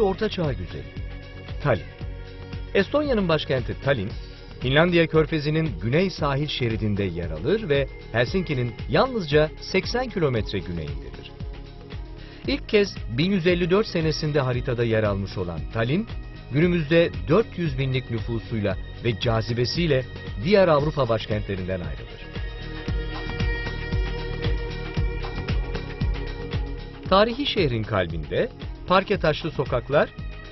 orta çağ güzeli. Tallinn. Estonya'nın başkenti Tallinn, Finlandiya körfezinin güney sahil şeridinde yer alır ve Helsinki'nin yalnızca 80 kilometre güneyindedir. İlk kez 1154 senesinde haritada yer almış olan Tallinn, günümüzde 400 binlik nüfusuyla ve cazibesiyle diğer Avrupa başkentlerinden ayrılır. Tarihi şehrin kalbinde parke taşlı sokaklar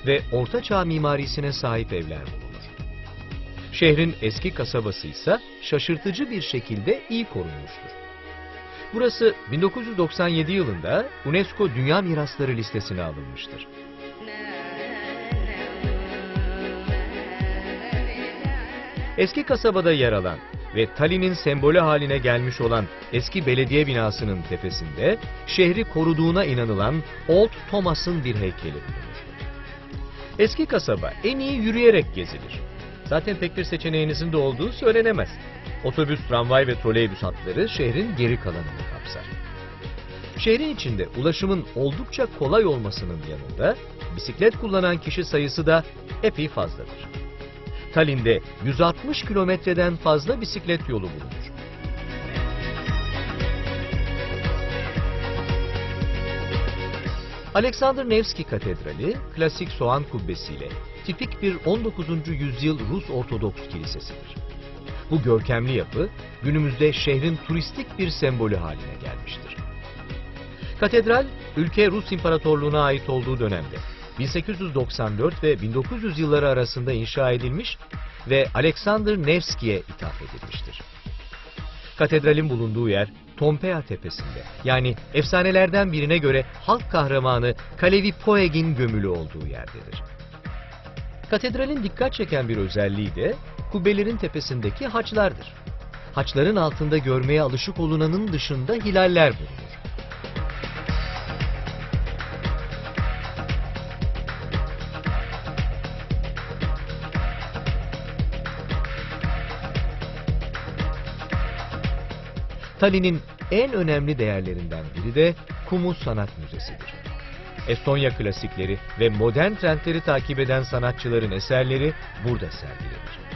ve ortaçağ mimarisine sahip evler bulunur. Şehrin eski kasabası ise şaşırtıcı bir şekilde iyi korunmuştur. Burası 1997 yılında UNESCO Dünya Mirasları listesine alınmıştır. Eski kasabada yer alan ve Tallinn'in sembolü haline gelmiş olan eski belediye binasının tepesinde şehri koruduğuna inanılan Old Thomas'ın bir heykeli. Eski kasaba en iyi yürüyerek gezilir. Zaten pek bir seçeneğinizin de olduğu söylenemez. Otobüs, tramvay ve troleybüs hatları şehrin geri kalanını kapsar. Şehrin içinde ulaşımın oldukça kolay olmasının yanında bisiklet kullanan kişi sayısı da epey fazladır. Tallinn'de 160 kilometreden fazla bisiklet yolu bulunur. Alexander Nevski Katedrali, klasik soğan kubbesiyle tipik bir 19. yüzyıl Rus Ortodoks kilisesidir. Bu görkemli yapı günümüzde şehrin turistik bir sembolü haline gelmiştir. Katedral, ülke Rus İmparatorluğu'na ait olduğu dönemde 1894 ve 1900 yılları arasında inşa edilmiş ve Alexander Nevski'ye ithaf edilmiştir. Katedralin bulunduğu yer Tompea tepesinde. Yani efsanelerden birine göre halk kahramanı Kalevi Poeg'in gömülü olduğu yerdedir. Katedralin dikkat çeken bir özelliği de kubbelerin tepesindeki haçlardır. Haçların altında görmeye alışık olunanın dışında hilaller bulunur. Tallinn'in en önemli değerlerinden biri de Kumu Sanat Müzesi'dir. Estonya klasikleri ve modern trendleri takip eden sanatçıların eserleri burada sergilenir.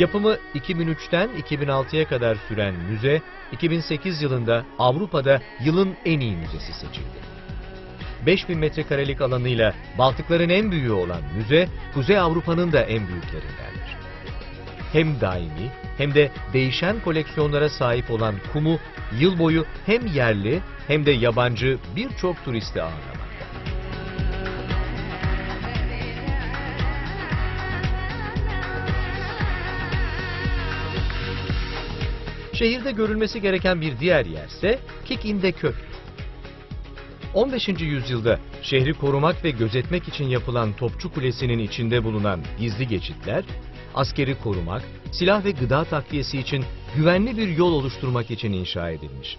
Yapımı 2003'ten 2006'ya kadar süren müze, 2008 yılında Avrupa'da yılın en iyi müzesi seçildi. 5000 metrekarelik alanıyla Baltıkların en büyüğü olan müze, Kuzey Avrupa'nın da en büyüklerindendir. Hem daimi hem de değişen koleksiyonlara sahip olan Kum'u yıl boyu hem yerli hem de yabancı birçok turisti ağırlamakta. Şehirde görülmesi gereken bir diğer yerse Kikinde Köy. 15. yüzyılda şehri korumak ve gözetmek için yapılan Topçu Kulesi'nin içinde bulunan gizli geçitler, askeri korumak, silah ve gıda takviyesi için güvenli bir yol oluşturmak için inşa edilmiş.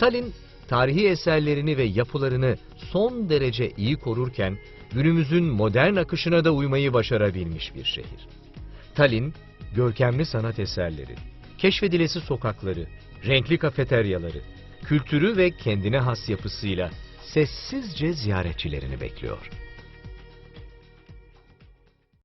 Tallinn, tarihi eserlerini ve yapılarını son derece iyi korurken, günümüzün modern akışına da uymayı başarabilmiş bir şehir. Tallinn, görkemli sanat eserleri, keşfedilesi sokakları, renkli kafeteryaları, kültürü ve kendine has yapısıyla sessizce ziyaretçilerini bekliyor.